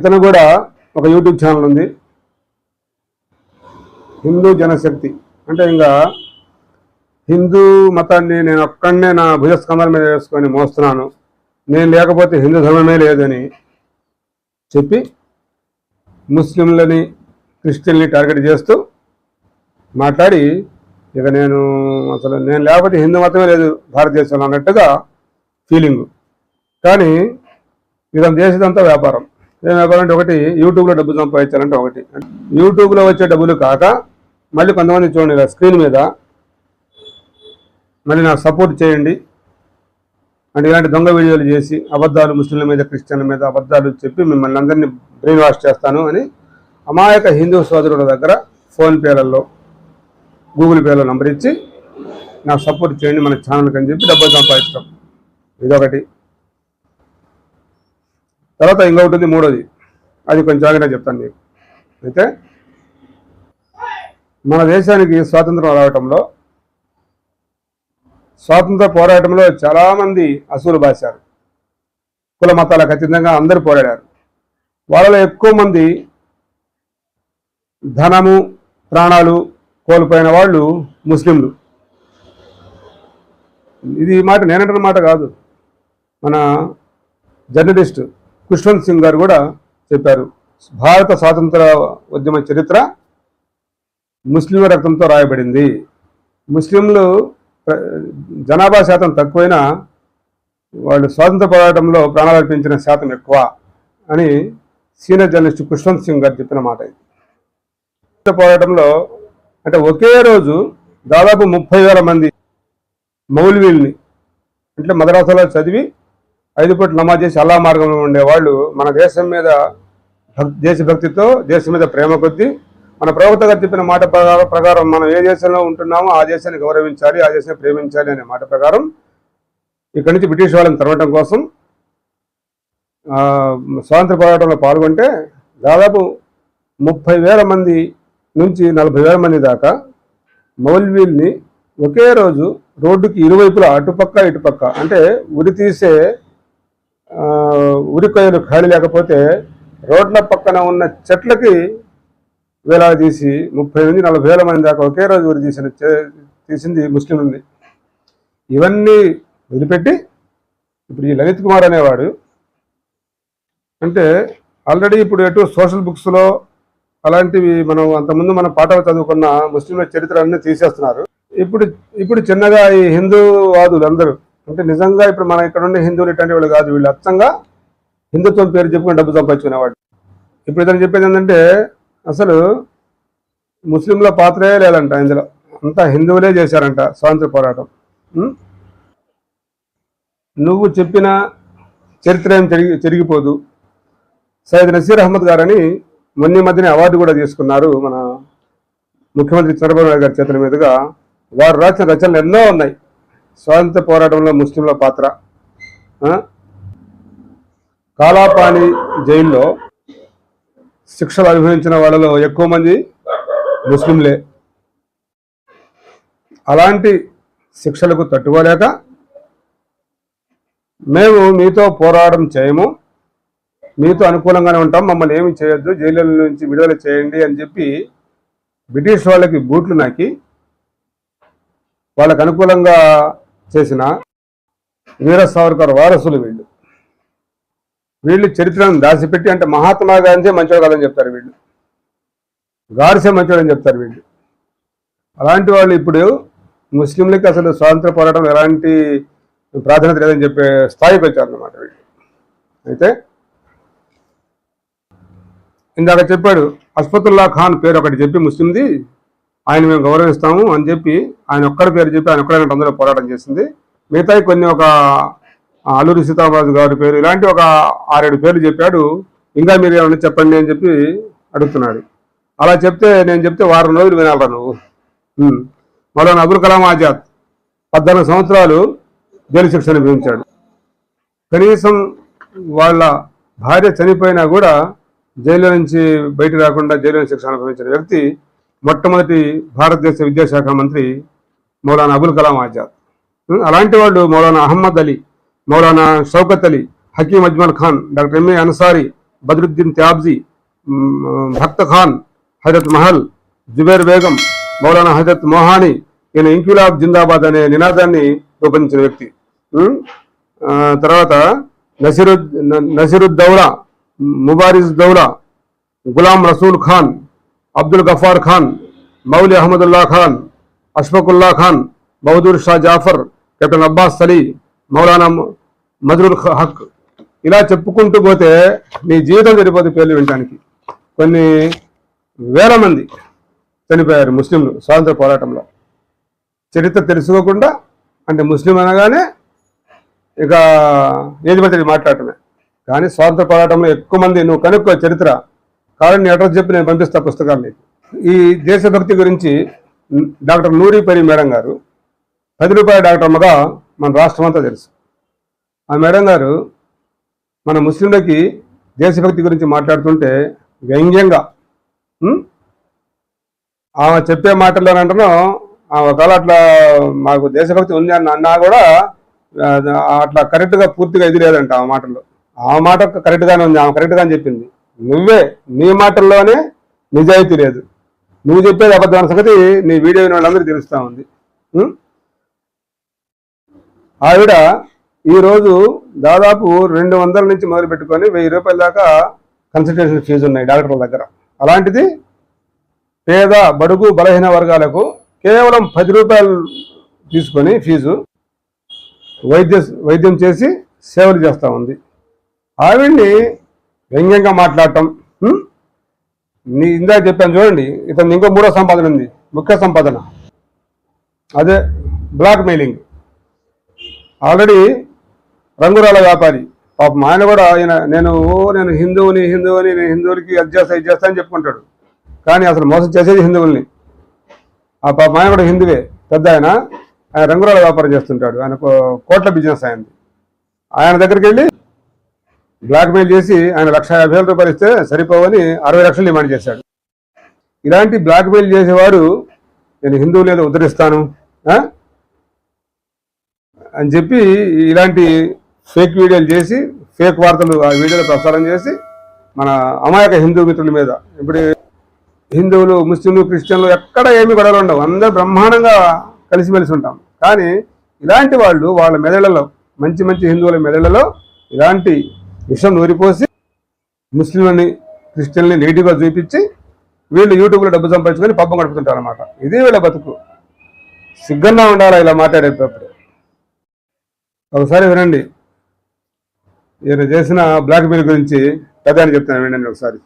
ఇతను కూడా ఒక యూట్యూబ్ ఛానల్ ఉంది. హిందూ జనశక్తి. అంటే ఇంకా హిందూ మతాన్ని నేను ఒక్కడనే నా భుజస్కంధాల మీద వేసుకొని మోస్తున్నాను. నేను లేకపోతే హిందూ ధర్మమే లేదని చెప్పి ముస్లింలని క్రిస్టియన్ని టార్గెట్ చేస్తూ మాట్లాడి ఇక నేను అసలు నేను లేకపోతే హిందూ మతమే లేదు భారతదేశంలో అన్నట్టుగా ఫీలింగ్ కానీ ఇదంతా చేసేదంతా వ్యాపారం. ఏం వ్యాపారం ఒకటి యూట్యూబ్లో డబ్బు సంపాదించాలంటే ఒకటి. యూట్యూబ్లో వచ్చే డబ్బులు కాక మళ్ళీ కొంతమంది చూడండి ఇలా స్క్రీన్ మీద మళ్ళీ నాకు సపోర్ట్ చేయండి. అంటే ఇలాంటి దొంగ వీడియోలు చేసి అబద్ధాలు ముస్లింల మీద క్రిస్టియన్ల మీద అబద్ధాలు చెప్పి మిమ్మల్ని అందరినీ బ్రెయిన్ వాష్ చేస్తాను అని అమాయక హిందూ సోదరుల దగ్గర ఫోన్పేలలో గూగుల్ పేలో నంబర్ ఇచ్చి నాకు సపోర్ట్ చేయండి మన ఛానల్కి అని చెప్పి డబ్బులు సంపాదించడం. ఇదొకటి. తర్వాత ఇంకొకటి ఉంది మూడోది. అది కొంచెం జాగ్రత్తగా చెప్తాను మీకు. అయితే మన దేశానికి స్వాతంత్రం రావటంలో స్వాతంత్ర పోరాటంలో చాలామంది అసూలు బాశారు. కుల మతాలకు అతీతంగా అందరూ పోరాడారు. వాళ్ళలో ఎక్కువ మంది ధనము ప్రాణాలు కోల్పోయిన వాళ్ళు ముస్లింలు. ఇది మాట నేనంటున్న మాట కాదు. మన జర్నలిస్ట్ ఖుష్వంత్ సింగ్ గారు కూడా చెప్పారు. భారత స్వాతంత్ర ఉద్యమ చరిత్ర ముస్లింల రక్తంతో రాయబడింది. ముస్లింలు జనాభా శాతం తక్కువైనా వాళ్ళు స్వాతంత్ర పోరాటంలో ప్రాణాలు అర్పించిన శాతం ఎక్కువ అని సీనియర్ జర్నలిస్ట్ ఖుష్వంత్ సింగ్ గారు చెప్పిన మాట ఇది. స్వాతంత్ర పోరాటంలో అంటే ఒకే రోజు దాదాపు ముప్పై వేల మంది మౌల్వీల్ని అంటే మద్రాసాలో చదివి ఐదు పూట నమాజ్ చేసి అల్లా మార్గంలో ఉండేవాళ్ళు మన దేశం మీద దేశభక్తితో దేశం మీద ప్రేమ కొద్దీ మన ప్రవక్త గారు చెప్పిన మాట ప్రకారం ప్రకారం మనం ఏ దేశంలో ఉంటున్నామో ఆ దేశాన్ని గౌరవించాలి ఆ దేశాన్ని ప్రేమించాలి అనే మాట ప్రకారం ఇక్కడి నుంచి బ్రిటిష్ వాళ్ళని తరవటం కోసం స్వాతంత్ర పోరాటంలో పాల్గొంటే దాదాపు ముప్పై వేల మంది నుంచి నలభై వేల మంది దాకా మౌల్వీల్ని ఒకే రోజు రోడ్డుకి ఇరువైపులా అటుపక్క ఇటుపక్క అంటే ఉరి తీసే ఉరికాయలు ఖాళీ లేకపోతే రోడ్ల పక్కన ఉన్న చెట్లకి వేలాడదీసి ముప్పై నుంచి నలభై వేల మంది దాకా ఒకే రోజు ఉరి తీసిన తీసింది ముస్లింలని ఇవన్నీ వదిలిపెట్టి ఇప్పుడు ఈ లలిత్ కుమార్ అనేవాడు అంటే ఆల్రెడీ ఇప్పుడు ఎటు సోషల్ బుక్స్లో అలాంటివి మనం అంతకుముందు మన పాఠాలు చదువుకున్న ముస్లింల చరిత్ర అన్నీ తీసేస్తున్నారు. ఇప్పుడు ఇప్పుడు చిన్నగా ఈ హిందూవాదులు అందరూ అంటే నిజంగా ఇప్పుడు మన ఇక్కడ ఉండే హిందువులు ఇట్లాంటి వాళ్ళు కాదు వీళ్ళు అచ్చంగా హిందుత్వం పేరు చెప్పుకొని డబ్బు సంపాదించుకునేవాడు ఇప్పుడు ఇతను చెప్పేది ఏంటంటే అసలు ముస్లింల పాత్రే లేదంట ఇందులో. అంతా హిందువులే చేశారంట స్వాతంత్ర పోరాటం. నువ్వు చెప్పిన చరిత్ర ఏం తిరిగి తిరిగిపోదు. సయ్యద్ నసీర్ అహ్మద్ గారని మొన్న మధ్యనే అవార్డు కూడా తీసుకున్నారు మన ముఖ్యమంత్రి చంద్రబాబు నాయుడు గారి చేతుల మీదుగా. వారు రాసిన రచనలు ఎన్నో ఉన్నాయి. స్వాతంత్ర పోరాటంలో ముస్లింల పాత్ర కాలాపాణి కాలాపాని జైల్లో శిక్షలు అనుభవించిన వాళ్ళలో ఎక్కువ మంది ముస్లింలే. అలాంటి శిక్షలకు తట్టుకోలేక మేము మీతో పోరాటం చేయము మీతో అనుకూలంగానే ఉంటాం మమ్మల్ని ఏమి చేయొద్దు జైలు నుంచి విడుదల చేయండి అని చెప్పి బ్రిటిష్ వాళ్ళకి బూట్లు నాకి వాళ్ళకు అనుకూలంగా చేసిన వీర సావర్కర్ వారసులు వీళ్ళు. వీళ్ళు చరిత్రను దాచిపెట్టి అంటే మహాత్మా గాంధీ మంచోడు కాదని చెప్తారు వీళ్ళు. గారిసే మంచోడు అని చెప్తారు వీళ్ళు. అలాంటి వాళ్ళు ఇప్పుడు ముస్లింలకి అసలు స్వాతంత్ర పోరాటం ఎలాంటి ప్రాధాన్యత లేదని చెప్పే స్థాయికి వచ్చారన్నమాట వీళ్ళు. అయితే ఇందాక చెప్పాడు అస్ఫతుల్లా ఖాన్ పేరు ఒకటి చెప్పి ముస్లింది. ఆయన మేము గౌరవిస్తాము అని చెప్పి ఆయన ఒక్కడి పేరు చెప్పి ఆయన ఒక్కడైనా అందులో పోరాటం చేసింది. మిగతా కొన్ని ఒక అల్లూరి సీతారామరాజు గారి పేరు ఇలాంటి ఒక ఆరేడు పేర్లు చెప్పాడు. ఇంకా మీరు ఏమైనా చెప్పండి అని చెప్పి అడుగుతున్నాడు. అలా చెప్తే నేను చెప్తే వారం రోజులు వినాలరా నువ్వు. ఉమ్. మౌలానా అబుల్ కలాం ఆజాద్ పద్నాలుగు సంవత్సరాలు జైలు శిక్షణ విధించాడు. కనీసం వాళ్ళ భార్య చనిపోయినా కూడా జైలు నుంచి బయట రాకుండా జైలు శిక్షణ అనుభవించిన వ్యక్తి మొట్టమొదటి భారతదేశ విద్యాశాఖ మంత్రి మౌలానా అబుల్ కలాం ఆజాద్. అలాంటి వాళ్ళు Maulana Ahmed Ali Maulana Shaukat Ali Hakim Ajmal Khan doctor M A Ansari Badruddin Tyabji Bakht Khan Hazrat Mahal Zubair Begum Maulana Hasrat Mohani ఈయన ఇంక్యులాబ్ జిందాబాద్ అనే నినాదాన్ని రూపొందించిన వ్యక్తి. తర్వాత నసిరుద్ న- నసిరుద్దౌలా ముబారిజ్ దౌలా గులాం రసూల్ ఖాన్ అబ్దుల్ గఫార్ ఖాన్ మౌలి అహ్మదుల్లా ఖాన్ అష్ఫకుల్లా ఖాన్ బహదూర్ షా జాఫర్ కెప్టెన్ అబ్బాస్ సలీ మౌలానా మజరుల్ హక్. ఇలా చెప్పుకుంటూ పోతే నీ జీవితం సరిపోతే పేర్లు వినడానికి కొన్ని వేల మంది చనిపోయారు ముస్లింలు స్వాతంత్ర పోరాటంలో. చరిత్ర తెలుసుకోకుండా అంటే ముస్లిం అనగానే ఇక ఏది పడితే మాట్లాడటమే. కానీ స్వాతంత్ర పోరాటంలో ఎక్కువ మంది నువ్వు కనుక్కో చరిత్ర కావాలని అడ్రస్ చెప్పి నేను పంపిస్తా పుస్తకాన్ని. ఈ దేశభక్తి గురించి డాక్టర్ నూరి పరి మేడం గారు పది రూపాయల డాక్టర్ అమ్మగా మన రాష్ట్రం అంతా తెలుసు. ఆ మేడం గారు మన ముస్లింలకి దేశభక్తి గురించి మాట్లాడుతుంటే వ్యంగ్యంగా ఆమె చెప్పే మాటల్లోనంటను ఆమె ఒకవేళ అట్లా మాకు దేశభక్తి ఉంది అని అన్నా కూడా అట్లా కరెక్ట్గా పూర్తిగా ఇది లేదంట ఆ మాటల్లో ఆ మాట కరెక్ట్గానే ఉంది ఆమె కరెక్ట్గానే చెప్పింది. నువ్వే నీ మాటల్లోనే నిజాయితీ లేదు. నువ్వు చెప్పేది అబద్ధమైన సంగతి నీ వీడియో వినే వాళ్ళందరూ తెలుస్తూ ఉంది. ఆవిడ ఈరోజు దాదాపు రెండు వందల నుంచి మొదలు పెట్టుకొని వెయ్యి రూపాయల దాకా కన్సల్టేషన్ ఫీజు ఉన్నాయి డాక్టర్ల దగ్గర. అలాంటిది పేద బడుగు బలహీన వర్గాలకు కేవలం పది రూపాయలు తీసుకొని ఫీజు వైద్య వైద్యం చేసి సేవలు చేస్తూ ఉంది. ఆవిడ్ని వ్యంగ్యంగా మాట్లాడటం నీ ఇందాక చెప్పాను చూడండి ఇతను ఇంకో మూడో సంపాదన ఉంది ముఖ్య సంపాదన. అదే బ్లాక్ మెయిలింగ్ ఆల్రెడీ రంగురాల వ్యాపారి. పాపం ఆయన కూడా ఆయన నేను నేను హిందువుని హిందువుని నేను హిందువులకి అది చేస్తా ఇది చేస్తా అని చెప్పుకుంటాడు. కానీ అసలు మోసం చేసేది హిందువుల్ని. ఆ పాపం ఆయన కూడా హిందువే పెద్ద ఆయన. ఆయన రంగురాల వ్యాపారం చేస్తుంటాడు. ఆయన కోట్ల బిజినెస్ ఆయనది. ఆయన దగ్గరికి వెళ్ళి బ్లాక్ మెయిల్ చేసి ఆయన లక్ష యాభై వేల రూపాయలు ఇస్తే సరిపోవని అరవై లక్షలు డిమాండ్ చేశాడు. ఇలాంటి బ్లాక్ మెయిల్ చేసేవాడు నేను హిందువులు ఏదో ఉద్ధరిస్తాను అని చెప్పి ఇలాంటి ఫేక్ వీడియోలు చేసి ఫేక్ వార్తలు ఆ వీడియోలు ప్రసారం చేసి మన అమాయక హిందూ మిత్రుల మీద ఇప్పుడు హిందువులు ముస్లింలు క్రిస్టియన్లు ఎక్కడ ఏమి గొడవలు ఉండవు. అందరూ బ్రహ్మాండంగా కలిసిమెలిసి ఉంటాం. కానీ ఇలాంటి వాళ్ళు వాళ్ళ మెదళ్ళలో మంచి మంచి హిందువుల మెదళ్ళలో ఇలాంటి విషం నూరిపోసి ముస్లింలని క్రిస్టియన్ని నెగిటివ్గా చూపించి వీళ్ళు యూట్యూబ్లో డబ్బు సంపాదించుకొని పబ్బం గడుపుతుంటారు అనమాట ఇది వీళ్ళ బతుకు. సిగ్గన్నా ఉండాలా ఇలా మాట్లాడేటప్పుడు? ఒకసారి వినండి. ఈయన చేసిన బ్లాక్ మెయిల్ గురించి పెద్ద చెప్తాను వినండి ఒకసారి.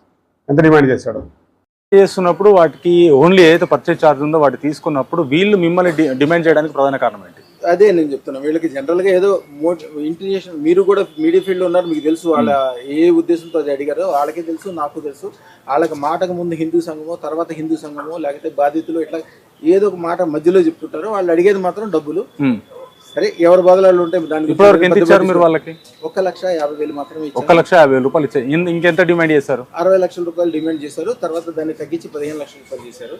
ఎంత డిమాండ్ చేశాడు? చేస్తున్నప్పుడు వాటికి ఓన్లీ ఏదైతే పర్చేజ్ ఛార్జ్ ఉందో వాటి తీసుకున్నప్పుడు వీళ్ళు మిమ్మల్ని డిమాండ్ చేయడానికి ప్రధాన కారణం ఏంటి? అదే నేను చెప్తున్నా వీళ్ళకి జనరల్గా ఏదో ఇంటినేషన్ మీరు కూడా మీడియా ఫీల్డ్లో ఉన్నారు మీకు తెలుసు వాళ్ళ ఏ ఉద్దేశంతో అది అడిగారో వాళ్ళకే తెలుసు నాకు తెలుసు. వాళ్ళకి మాటకు ముందు హిందూ సంఘమో తర్వాత హిందూ సంఘమో లేకపోతే బాధితులు ఇట్లా ఏదో ఒక మాట మధ్యలో చెప్పుకుంటారు వాళ్ళు అడిగేది మాత్రం డబ్బులు. సరే ఎవరి బాధలు ఉంటాయి దానికి ఇచ్చారు మీరు వాళ్ళకి? ఒక లక్ష యాభై వేలు మాత్రమే ఒక లక్ష యాభై వేల రూపాయలు ఇచ్చారు. ఇంకెంత డిమాండ్ చేశారు? అరవై లక్షల రూపాయలు డిమాండ్ చేశారు. తర్వాత దాన్ని తగ్గించి పదిహేను లక్షల రూపాయలు చేశారు.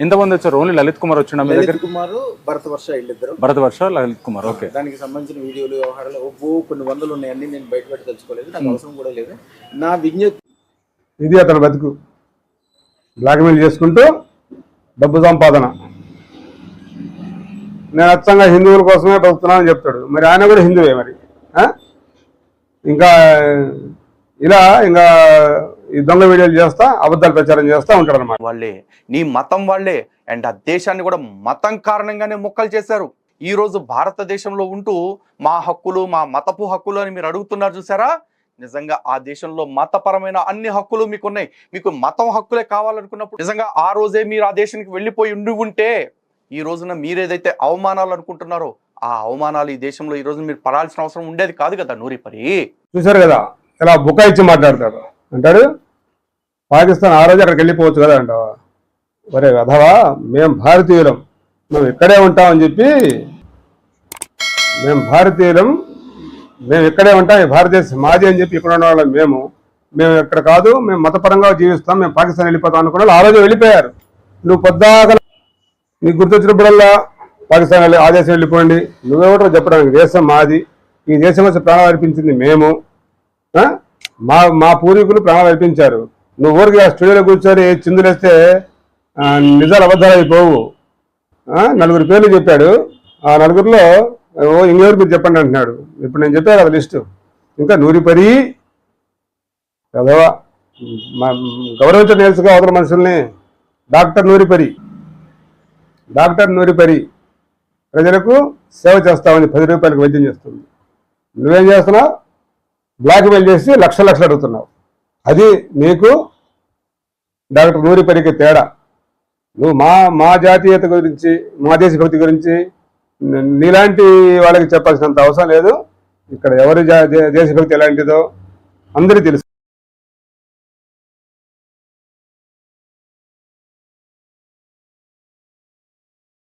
ఎంతమంది వచ్చారు ఓన్లీ లలిత్ కుమార్ వచ్చిన మీ దగ్గర? లలిత్ కుమార్ భరత వర్ష వీళ్ళిద్దరు. భరత్ వర్ష లలిత్ కుమార్ ఓకే. దానికి సంబంధించిన వీడియోలు వ్యవహారాలు కొన్ని వందలు ఉన్నాయని నేను బయట పెట్టి తెలుసుకోలేదు నాకు అవసరం కూడా లేదు. నా విజ్ఞప్తి ఇది అతని బతుకు. బ్లాక్మెయిల్ చేసుకుంటూ డబ్బు సంపాదన. నేను అచ్చంగా హిందువుల కోసమే బతుకుతున్నానని చెప్తాడు. మరి ఆయన కూడా హిందువే మరి ఆ? ఇంకా ఇలా ఇంకా దొంగ వీడియోలు చేస్తా అబద్ధాలు ప్రచారం చేస్తా ఉంటాడు అనమాట వాళ్ళే నీ మతం వాళ్ళే. అండ్ ఆ దేశాన్ని కూడా మతం కారణంగానే మొక్కలు చేశారు. ఈ రోజు భారతదేశంలో ఉంటూ మా హక్కులు మా మతపు హక్కులు అని మీరు అడుగుతున్నారు చూసారా? నిజంగా ఆ దేశంలో మతపరమైన అన్ని హక్కులు మీకు ఉన్నాయి మీకు మతం హక్కులే కావాలనుకున్నప్పుడు నిజంగా ఆ రోజే మీరు ఆ దేశానికి వెళ్ళిపోయి ఉండి ఉంటే ఈ రోజున మీరేదైతే అవమానాలు అనుకుంటున్నారో ఆ అవమానాలు ఈ దేశంలో ఈ రోజు మీరు పడాల్సిన అవసరం ఉండేది కాదు కదా నూరిపరి? చూశారు కదా ఇలా బుకాయిచ్చి మాట్లాడతాడు అంటాడు? పాకిస్తాన్ ఆ రోజు అక్కడికి వెళ్ళిపోవచ్చు కదా అంటావా? ఒరే అధవా మేము భారతీయులం. మేము ఇక్కడే ఉంటామని చెప్పి మేము భారతీయులం మేము ఇక్కడే ఉంటాం ఈ భారతదేశం మాది అని చెప్పి ఇక్కడ ఉండడం మేము. మేము ఇక్కడ కాదు మేము మతపరంగా జీవిస్తాం మేము పాకిస్తాన్ వెళ్ళిపోతాం అనుకున్న ఆ రోజు వెళ్ళిపోయారు. నువ్వు పొద్దాక నీకు గుర్తొచ్చినప్పుడల్లా పాకిస్తాన్ వెళ్ళి ఆ దేశం వెళ్ళిపోండి. నువ్వెవటో చెప్పడానికి దేశం మాది. ఈ దేశం వచ్చి ప్రాణం అర్పించింది మేము. మా మా పూర్వీకులు ప్రాణాలు అర్పించారు. నువ్వు ఊరికి ఆ స్టూడియోలో కూర్చొని చిందులేస్తే నిజాలు అబద్ధాలు అయిపోవు నలుగురు పేర్లు చెప్పాడు. ఆ నలుగురిలో ఓ ఇంకెవరు మీరు చెప్పండి అంటున్నాడు. ఇప్పుడు నేను చెప్పాను కదా లిస్టు. ఇంకా నూరిపరి కదవా గౌరవించడం నేర్చుకో అవతల మనుషుల్ని. డాక్టర్ నూరిపరి. డాక్టర్ నూరిపరి. ప్రజలకు సేవ చేస్తామని పది రూపాయలకు వైద్యం చేస్తుంది. నువ్వేం చేస్తున్నావు? బ్లాక్మెయిల్ చేసి లక్ష లక్షలు అడుగుతున్నావు. అది నీకు డాక్టర్ నూరిపరికి తేడా. నువ్వు మా మా జాతీయత గురించి మా దేశభక్తి గురించి నీలాంటి వాళ్ళకి చెప్పాల్సినంత అవసరం లేదు. ఇక్కడ ఎవరి జా- దేశభక్తి ఎలాంటిదో అందరికీ తెలుసు.